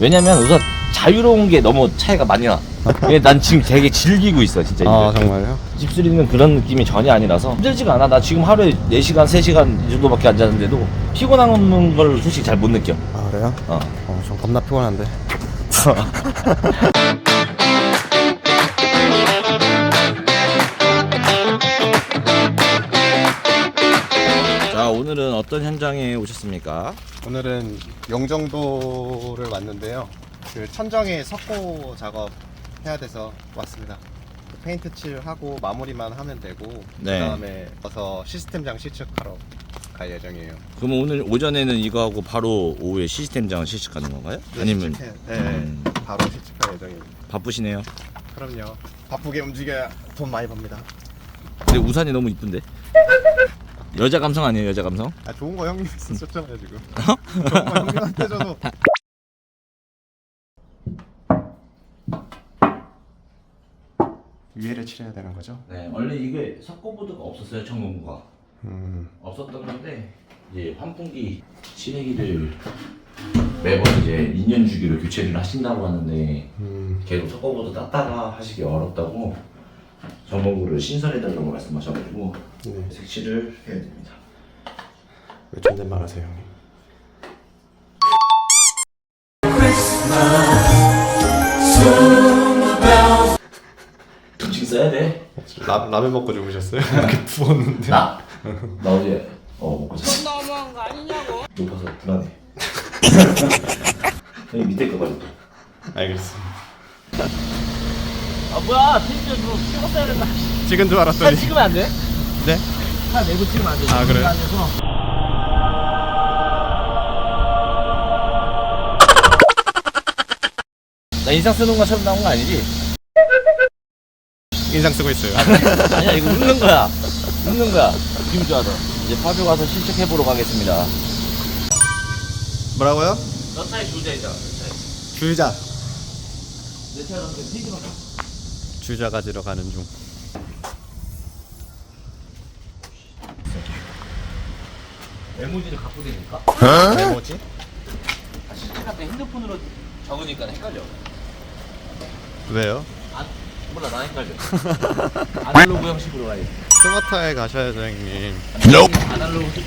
왜냐면 우선 자유로운 게 너무 차이가 많이 나. 왜난 지금 되게 즐기고 있어, 진짜. 아 이거. 정말요? 집수리는 그런 느낌이 전혀 아니라서 힘들지가 않아. 나 지금 하루에 4시간, 3시간 이 정도밖에 안 자는데도 피곤한 걸 솔직히 잘 못 느껴. 아 그래요? 어. 어, 좀 겁나 피곤한데. 어떤 현장에 오셨습니까? 오늘은 영종도를 왔는데요. 그 천정에 석고 작업 해야 돼서 왔습니다. 그 페인트 칠하고 마무리만 하면 되고 네. 그다음에 가서 시스템장 시측하러 갈 예정이에요. 그러면 오늘 오전에는 이거 하고 바로 오후에 시스템장을 시식하는 건가요? 아니면 시측해- 네, 음. 바로 시측할 예정입니다. 바쁘시네요. 그럼요. 바쁘게 움직여야 돈 많이 법니다. 근데 우산이 너무 이쁜데? 여자 감성 아니에요, 여자 감성? 아 좋은 거 형님 썼잖아요 지금. 좋은 거 형님한테 줘도. 위에를 칠해야 되는 거죠? 네, 원래 이게 석고보드가 없었어요, 청공구가. 음. 없었던 건데 이제 환풍기 실내기를 매번 이제 2년 주기로 교체를 하신다고 하는데 음. 계속 석고보드 땄다가 하시기 어렵다고 전문구를 신설해달라고 말씀하셔가지고 네. 색칠을 해야 됩니다. 왜 존댓말 하세요 형님? 음식 써야 돼. 라, 라면 먹고 주무셨어요? 이렇게 부었는데. 나, 나 어제 어 먹고 잤어. 너무한 거 아니냐고. 높아서 불안해. 여기 밑에 거 가지고. 알겠습니다. 아 뭐야, 텐션 좀 찍었어야 된다. 찍은 줄차 알았더니. 찍으면 안 돼? 네? 차 내고 찍으면 안 돼. 아, 그래요? 앉아서. 나 인상 쓰는 것처럼 나온 거 아니지? 인상 쓰고 있어요. 아니야 이거 웃는 거야 웃는 거야 기분 좋아서 이제 파주 가서 실측해 보러 가겠습니다 뭐라고요? 너 차에 주자 있잖아 주유자. 내 차에 가서 세기만 주유자 가지러 가는 중. 메모지를 갖고 다니까 왜 뭐지? 아, 실측할 때 핸드폰으로 적으니까 헷갈려 왜요? 안 몰라 나 헷갈려 아날로그 형식으로 가야 돼 스마트하게 가셔야죠 형님. 아날로그 거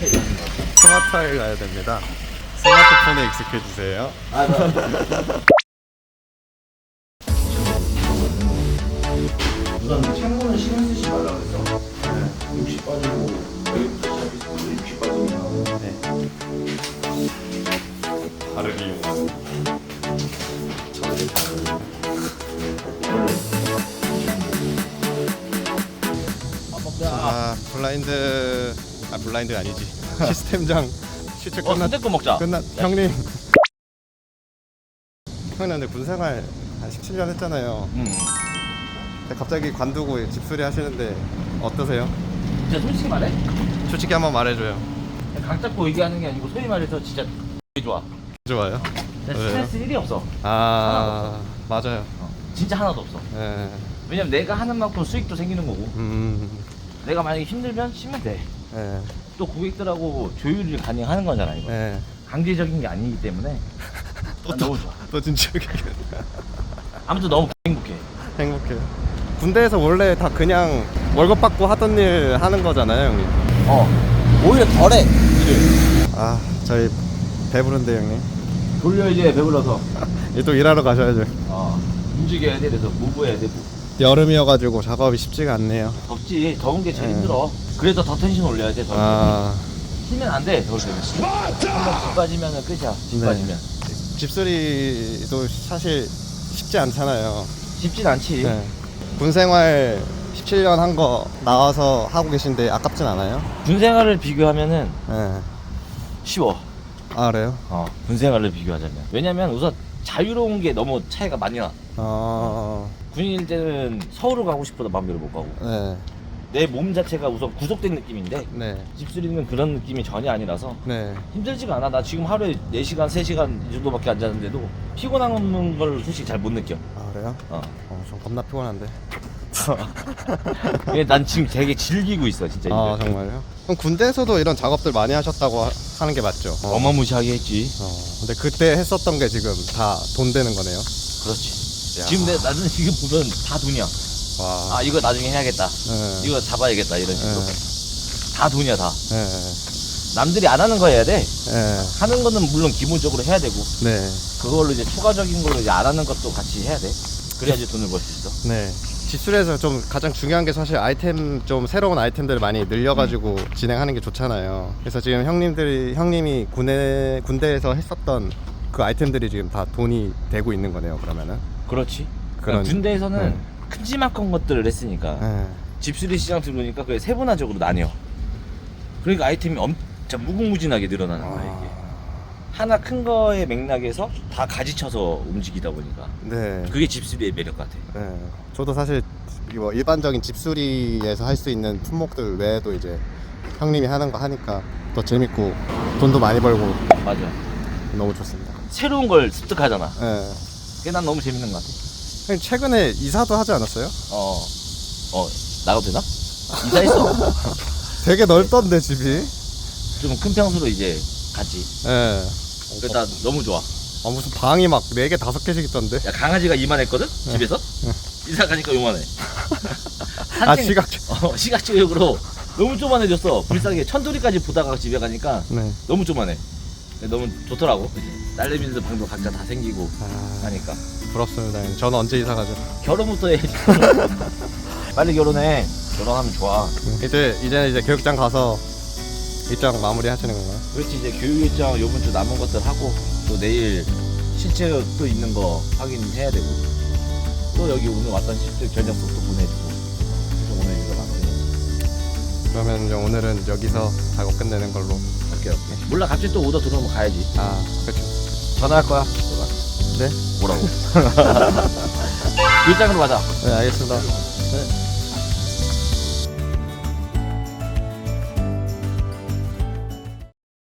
스마트하게 가야 됩니다. 스마트폰에 익숙해지세요. 아, 우선 창문은 신경 쓰지 말라 그랬어. 60 빠지고 여기부터 시작해서 60 빠지면 다르게 이용하는. 아 블라인드 아 블라인드가 아니지. 시스템장 시축 어, 끝났 거 먹자. 끝났 형님. 형님 근데 군생활 한 17년 했잖아요. 음. 근데 갑자기 관두고 집수리 하시는데 어떠세요? 진짜 솔직히 말해. 솔직히 한번 말해줘요. 각 잡고 얘기하는 게 아니고 소위 말해서 진짜 되게 좋아. 좋아요. 진짜 왜요? 스트레스 1이 없어. 아 맞아요. 어, 진짜 하나도 없어. 예. 왜냐면 내가 하는 만큼 수익도 생기는 거고 음. 내가 만약에 힘들면 쉬면 돼. 예. 또 고객들하고 조율이 가능하는 거잖아 이거. 예. 강제적인 게 아니기 때문에 난 너무 좋아. 또 진짜 아무튼 너무 행복해. 행복해요. 군대에서 원래 다 그냥 월급 받고 하던 일 하는 거잖아요, 형님. 어. 오히려 덜해. 일을. 아, 저희 배부른데 형님. 돌려 이제 배불러서. 이제 또 일하러 가셔야죠. 어. 움직여야 돼. 그래서 무브해야 돼. 무. 여름이어가지고 작업이 쉽지가 않네요. 덥지. 더운 게 제일 네. 힘들어. 그래서 더 텐션 올려야 돼. 더. 아, 쉬면 안 돼. 더울 때는. 한번 집 빠지면 끝이야. 집 네. 빠지면. 집수리도 사실 쉽지 않잖아요. 쉽진 않지. 네. 군 생활 17년 한 거 나와서 하고 계신데 아깝진 않아요? 군 생활을 비교하면은 네. 쉬워. 아, 그래요? 어. 군 생활을 비교하자면. 왜냐면 우선 자유로운 게 너무 차이가 많이 나. 어, 군인일 때는 서울을 가고 싶어도 마음대로 못 가고. 네. 내 몸 자체가 우선 구속된 느낌인데 네. 집수리는 그런 느낌이 전혀 아니라서 네. 힘들지가 않아. 나 지금 하루에 4시간, 3시간 이 정도밖에 안 자는데도 피곤한 걸 솔직히 잘 못 느껴. 아, 그래요? 어. 어, 좀 겁나 피곤한데. 왜난 지금 되게 즐기고 있어, 진짜. 아 이거. 정말요? 그럼 군대에서도 이런 작업들 많이 하셨다고 하, 하는 게 맞죠. 어. 어마무시하게 했지. 어, 근데 그때 했었던 게 지금 다 돈 되는 거네요. 그렇지. 야. 지금 내, 나는 지금 보면 다 돈이야. 와. 아, 이거 나중에 해야겠다. 예. 이거 잡아야겠다. 이런 식으로. 예. 다 돈이야, 다. 예. 남들이 안 하는 거 해야 돼. 예. 하는 거는 물론 기본적으로 해야 되고, 네. 그걸로 이제 추가적인 걸로 이제 안 하는 것도 같이 해야 돼. 그래야지 돈을 벌 수 있어. 네. 집술에서 좀 가장 중요한 게 사실 아이템 좀 새로운 아이템들을 많이 늘려가지고 진행하는 게 좋잖아요. 그래서 지금 형님들이 형님이 군에 군대에서 했었던 그 아이템들이 지금 다 돈이 되고 있는 거네요. 그러면은. 그렇지. 그런- 군대에서는 네. 큼지막한 것들을 했으니까 예. 집수리 시장 들어오니까 그게 세분화적으로 나뉘어. 그러니까 아이템이 엄청 무궁무진하게 늘어나는 거야 이게. 하나 큰 거의 맥락에서 다 가지쳐서 움직이다 보니까 네. 그게 집수리의 매력 같아. 네. 저도 사실 이거 일반적인 집수리에서 할 수 있는 품목들 외에도 이제 형님이 하는 거 하니까 더 재밌고 돈도 많이 벌고 맞아. 너무 좋습니다. 새로운 걸 습득하잖아. 네. 그게 난 너무 재밌는 것 같아. 형님 최근에 이사도 하지 않았어요? 어, 어 나가도 되나? 이사했어. 되게 넓던데 집이. 좀 큰 평수로 이제 갔지. 네. 그래서 나 너무 좋아. 아 무슨 방이 막 4개 5개씩 있던데. 야 강아지가 이만했거든 집에서 이사 가니까 요만해. 아 산책- 시각. 어, 시각적으로 너무 쪼만해졌어. 불쌍하게 천돌이까지 보다가 집에 가니까 네. 너무 쪼만해. 근데 너무 좋더라고. 딸내미들 방도 각자 다 생기고 아, 하니까. 부럽습니다. 형님. 저는 언제 이사 가죠? 결혼부터 해. 빨리 결혼해. 결혼하면 좋아. 이제 이제는 이제 교육장 가서 일정 마무리 하시는 건가요? 그렇지 이제 교육 일정 요번 주 남은 것들 하고 또 내일 실제 또 있는 거 확인해야 되고 또 여기 오늘 왔던 실제 견적도 또 보내주고 그래서 오늘 이거 마무리. 그러면 이제 오늘은 여기서 작업 끝내는 걸로. 오케이 오케이. 몰라 갑자기 또 오더 들어오면 가야지. 아 그렇죠. 전화할 거야. 네. 뭐라고? 일장으로 가자. 네, 알겠습니다. 네.